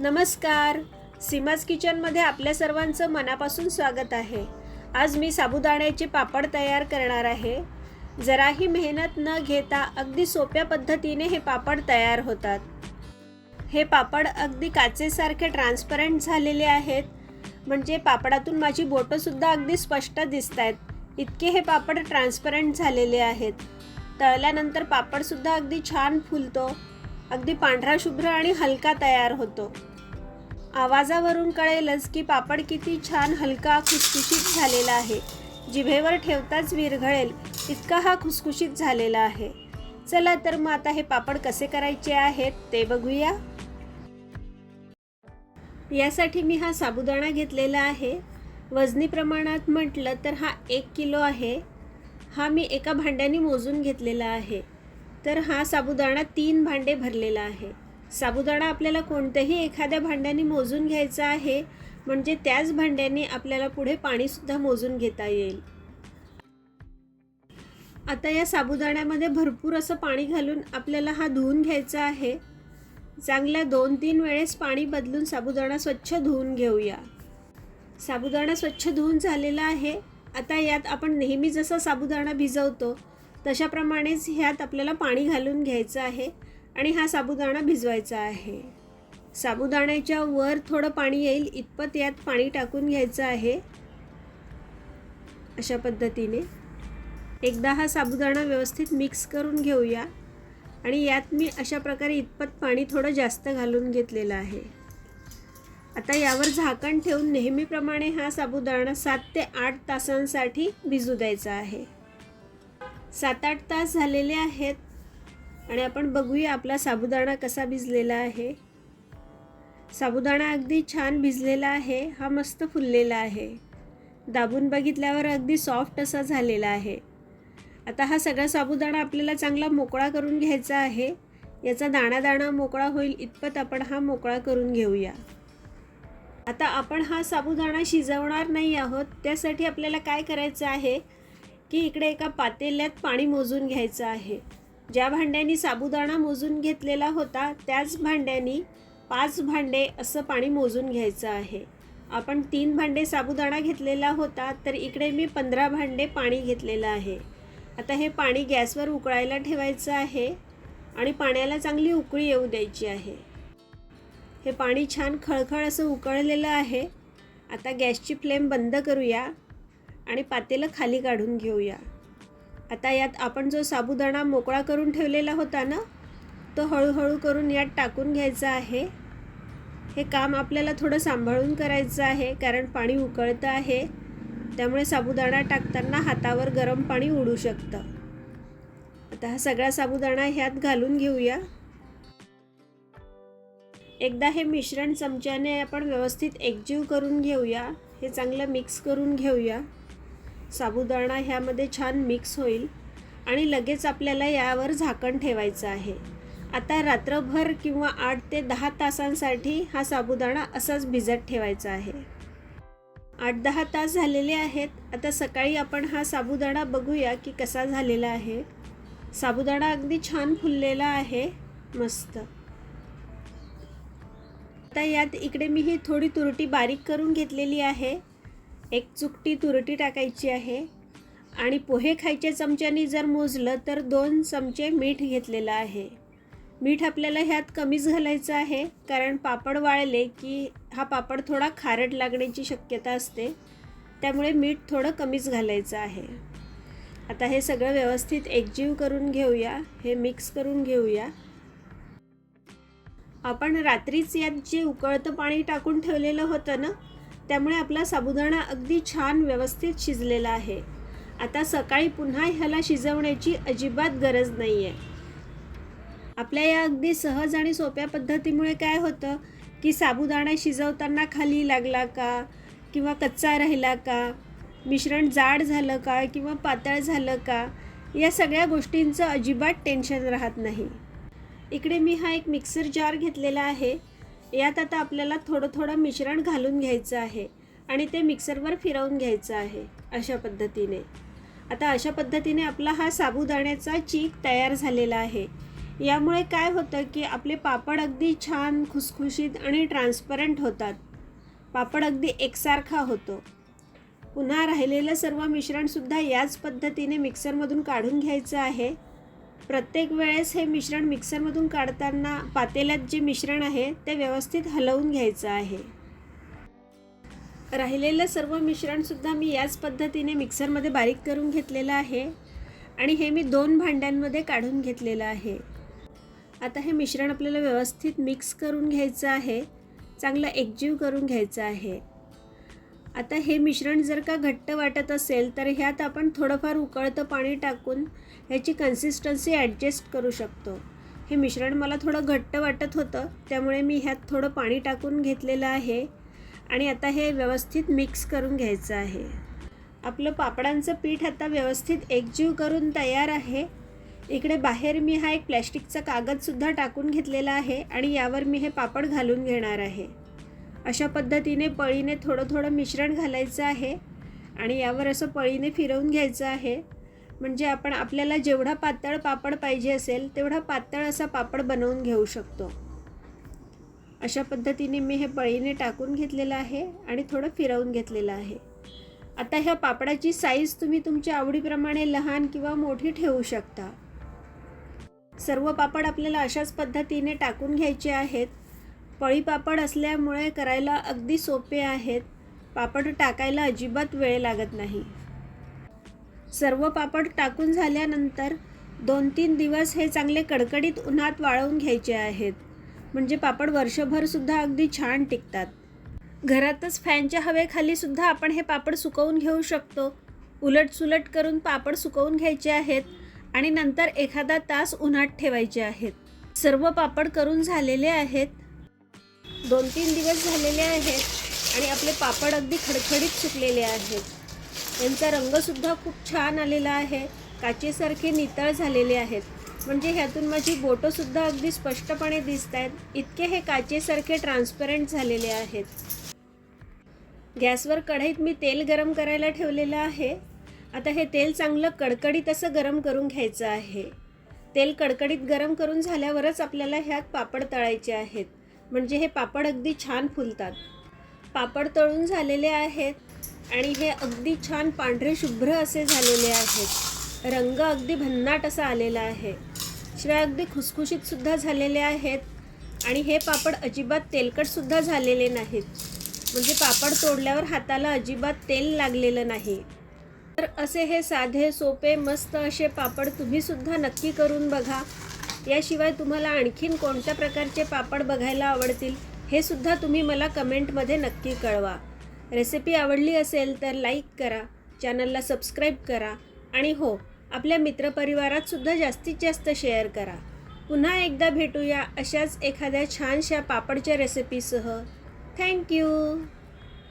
नमस्कार. सीमाज किचनमध्ये आपल्या सर्वांचं मनापासून स्वागत आहे. आज मी साबुदाण्याचे पापड तयार करणार आहे. जराही मेहनत न घेता अगदी सोप्या पद्धतीने हे पापड तयार होतात. हे पापड अगदी काचेसारखे ट्रान्सपरंट झालेले आहेत. म्हणजे पापडातून माझी बोटंसुद्धा अगदी स्पष्ट दिसत आहेत इतके हे पापड ट्रान्सपरंट झालेले आहेत. तळल्यानंतर पापडसुद्धा अगदी छान फुलतो. अगदी पांढरा शुभ्र आणि हलका तयार होतो. आवाजावरून कळेलच की पापड किती छान हलका खुसखुशीत झालेला आहे. जिभेवर ठेवताच विरघळेल इतका हा खुसखुशीत झालेला आहे. चला तर मग आता हे पापड कसे करायचे आहेत ते बघूया. यासाठी मी हा साबुदाणा घेतलेला आहे. वजनी प्रमाणात म्हटलं तर हा एक किलो आहे. हा मी एका भांड्याने मोजून घेतलेला आहे. तर हा साबुदाणा तीन भांडे भरलेला आहे. साबुदाणा आपल्याला कोणत्याही एखाद्या भांड्याने मोजून घ्यायचा आहे म्हणजे त्याच भांड्याने आपल्याला पुढे पाणीसुद्धा मोजून घेता येईल. आता या साबुदाण्यामध्ये भरपूर असं पाणी घालून आपल्याला हा धुवून घ्यायचा आहे. चांगल्या दोन तीन वेळेस पाणी बदलून साबुदाणा स्वच्छ धुवून घेऊया. साबुदाणा स्वच्छ धुवून झालेला आहे. आता यात आपण नेहमी जसं साबुदाणा भिजवतो तशाप्रमाणेच ह्यात आपल्याला पाणी घालून घ्यायचं आहे आणि हा साबुदाणा भिजवायचा आहे. साबुदाण्याच्या वर थोडं पाणी येईल इतपत यात पाणी टाकून घ्यायचं आहे. अशा पद्धतीने एकदा हा साबुदाणा व्यवस्थित मिक्स करून घेऊया आणि यात मी अशा प्रकारे इतपत पाणी थोडं जास्त घालून घेतलेलं आहे. आता यावर झाकण ठेवून नेहमीप्रमाणे हा साबुदाणा सात ते आठ तासांसाठी भिजू द्यायचा आहे. सात आठ तास झालेले आहेत आणि आपण बघूया आपला साबुदाणा कसा भिजलेला आहे. साबुदाणा अगदी छान भिजलेला आहे हा मस्त फुललेला आहे. दाबून बघितल्यावर अगदी सॉफ्ट असा झालेला आहे. आता हा सगळा साबुदाणा आपल्याला चांगला मोकळा करून घ्यायचा आहे. याचा दाणा दाणा मोकळा होईल इतपत आपण हा मोकळा करून घेऊया. आता आपण हा साबुदाणा शिजवणार नाही आहोत त्यासाठी आपल्याला काय करायचं आहे? की इकडे एका पातेल्यात पाणी मोजून घ्यायचं आहे. ज्या भांड्यानी साबुदाणा मोजून घेतलेला होता त्याच भांड्यानी पाच भांडे असं पाणी मोजून घ्यायचं आहे. आपण तीन भांडे साबुदाणा घेतलेला होता तर इकडे मी पंधरा भांडे पाणी घेतलेलं आहे. आता हे पाणी गॅसवर उकळायला ठेवायचं आहे आणि पाण्याला चांगली उकळी येऊ द्यायची आहे. हे पाणी छान खळखळ असं उकळलेलं आहे. आता गॅसची फ्लेम बंद करूया. आणि पातेलं खाली काढून घेऊया. आता यात आपण जो साबुदाणा मोकळा करून ठेवलेला होता ना तो हळूहळू करून यात टाकून घ्यायचा आहे. हे काम आपल्याला थोडं सांभाळून करायचं आहे कारण पाणी उकळतं आहे. त्यामुळे साबुदाणा टाकताना हातावर गरम पाणी उडू शकतं. आता हा सगळा साबुदाणा ह्यात घालून घेऊया. एकदा हे मिश्रण चमच्याने आपण व्यवस्थित एकजीव करून घेऊया. हे चांगलं मिक्स करून घेऊया. साबुदाणा ह्यामध्ये छान मिक्स होईल आणि लगेच आपल्याला यावर झाकण ठेवायचं आहे. आता रात्रभर किंवा आठ ते दहा तासांसाठी हा साबुदाणा असाच भिजत ठेवायचा आहे. आठ दहा तास झालेले आहेत. आता सकाळी आपण हा साबुदाणा बघूया की कसा झालेला आहे. साबुदाणा अगदी छान फुललेला आहे. मस्त. आता यात इकडे मी ही थोडी तुरटी बारीक करून घेतलेली आहे. एक चुकटी तुरटी टाकायची आहे आणि पोहे खायच्या चमच्याने जर मोजलं तर दोन चमचे मीठ घेतलेलं आहे. मीठ आपल्याला ह्यात कमीच घालायचं आहे कारण पापड वाळले की हा पापड थोडा खारट लागण्याची शक्यता असते. त्यामुळे मीठ थोडं कमीच घालायचं आहे. आता हे सगळं व्यवस्थित एकजीव करून घेऊया. हे मिक्स करून घेऊया. आपण रात्रीच यात जे उकळतं पाणी टाकून ठेवलेलं होतं ना त्यामुळे आपला साबुदाणा अगदी छान व्यवस्थित शिजलेला आहे. आता सकाळी पुन्हा ह्याला शिजवण्याची अजिबात गरज नाही आहे आपल्या या अगदी सहज आणि सोप्या पद्धतीमुळे काय होतं की साबुदाणा शिजवताना खाली लागला का? किंवा कच्चा राहिला का? मिश्रण जाड झालं का? किंवा पातळ झालं का? या सगळ्या गोष्टींचं अजिबात टेन्शन राहत नाही. इकडे मी हा एक मिक्सर जार घेतलेला आहे. यात आता आपल्याला थोडं थोडं मिश्रण घालून घ्यायचं आहे आणि ते मिक्सरवर फिरवून घ्यायचं आहे अशा पद्धतीने. आता अशा पद्धतीने आपला हा साबुदाण्याचा चीक तयार झालेला आहे. यामुळे काय होतं की आपले पापड अगदी छान खुसखुशीत आणि ट्रान्सपरंट होतात. पापड अगदी एकसारखा होतो. पुन्हा राहिलेलं सर्व मिश्रणसुद्धा याच पद्धतीने मिक्सरमधून काढून घ्यायचं आहे. प्रत्येक वेळेस हे मिश्रण मिक्सरमधून काढताना पातेल्यात जे मिश्रण आहे ते व्यवस्थित हलवून घ्यायचं आहे. राहिलेलं सर्व मिश्रणसुद्धा मी याच पद्धतीने मिक्सरमध्ये बारीक करून घेतलेलं आहे आणि हे मी दोन भांड्यांमध्ये काढून घेतलेलं आहे. आता हे मिश्रण आपल्याला व्यवस्थित मिक्स करून घ्यायचं आहे चांगलं एकजीव करून घ्यायचं आहे. आता हे मिश्रण जर का घट्ट वाटत असेल तर ह्यात आपण थोडंफार उकळतं पाणी टाकून ह्याची कन्सिस्टन्सी ॲडजस्ट करू शकतो. हे मिश्रण मला थोडं घट्ट वाटत होतं त्यामुळे मी ह्यात थोडं पाणी टाकून घेतलेलं आहे आणि आता हे व्यवस्थित मिक्स करून घ्यायचं आहे. आपलं पापडांचं पीठ आता व्यवस्थित एकजीव करून तयार आहे. इकडे बाहेर मी हा एक प्लॅस्टिकचा कागदसुद्धा टाकून घेतलेला आहे आणि यावर मी हे पापड घालून घेणार आहे. अशा पद्धतीने पळीने थोडं थोडं मिश्रण घालायचं आहे आणि यावर असं पळीने फिरवून घ्यायचं आहे. म्हणजे आपण आपल्याला जेवढा पातळ पापड पाहिजे असेल तेवढा पातळ असा पापड बनवून घेऊ शकतो. अशा पद्धतीने मी हे पळीने टाकून घेतलेलं आहे आणि थोडं फिरवून घेतलेलं आहे. आता ह्या पापडाची साईज तुम्ही तुमच्या आवडीप्रमाणे लहान किंवा मोठी ठेवू शकता. सर्व पापड आपल्याला अशाच पद्धतीने टाकून घ्यायचे आहेत. पळी पापड असल्यामुळे करायला अगदी सोपे आहेत. पापड टाकायला अजिबात वेळ लागत नाही. सर्व पापड टाकून झाल्यानंतर दोन तीन दिवस हे चांगले कडकडीत उन्हात वाळवून घ्यायचे आहेत. म्हणजे पापड वर्षभरसुद्धा अगदी छान टिकतात. घरातच फॅनच्या हवेखालीसुद्धा आपण हे पापड सुकवून घेऊ शकतो. उलट सुलट करून पापड सुकवून घ्यायचे आहेत आणि नंतर एखादा तास उन्हात ठेवायचे आहेत. सर्व पापड करून झालेले आहेत. दोन तीन दिवस झालेले आहेत आणि आपले पापड अगदी खडखडीत सुकलेले आहेत. यांचा रंगसुद्धा खूप छान आलेला आहे. काचेसारखे नितळ झालेले आहेत. म्हणजे ह्यातून माझी बोटंसुद्धा अगदी स्पष्टपणे दिसत आहेत इतके हे काचेसारखे ट्रान्सपरंट झालेले आहेत. गॅसवर कढईत मी तेल गरम करायला ठेवलेलं आहे. आता हे तेल चांगलं कडकडीत असं गरम करून घ्यायचं आहे. तेल कडकडीत गरम करून झाल्यावरच आपल्याला ह्यात पापड तळायचे आहेत. म्हणजे हे पापड अगदी छान फुलतात. पापड तळून झालेले आहेत आणि हे अगदी छान पांढरे शुभ्र असे झालेले आहेत. रंग अगदी भन्नाट असा आलेला आहे. शिवाय अगदी खुसखुशीतसुद्धा झालेले आहेत आणि हे पापड अजिबात तेलकटसुद्धा झालेले नाहीत. म्हणजे पापड तोडल्यावर हाताला अजिबात तेल लागलेलं नाही. तर असे हे साधे सोपे मस्त असे पापड तुम्हीसुद्धा नक्की करून बघा. याशिवाय तुम्हाला आणखीन कोणत्या प्रकारचे पापड बघायला आवडतील हे सुद्धा तुम्ही मला कमेंटमध्ये नक्की कळवा. रेसिपी आवडली असेल तर लाईक करा चॅनलला सबस्क्राईब करा आणि हो आपल्या मित्रपरिवारात सुद्धा जास्तीत जास्त शेअर करा. पुन्हा एकदा भेटूया अशाच एखाद्या छानशा पापडच्या रेसिपीसह. थँक्यू!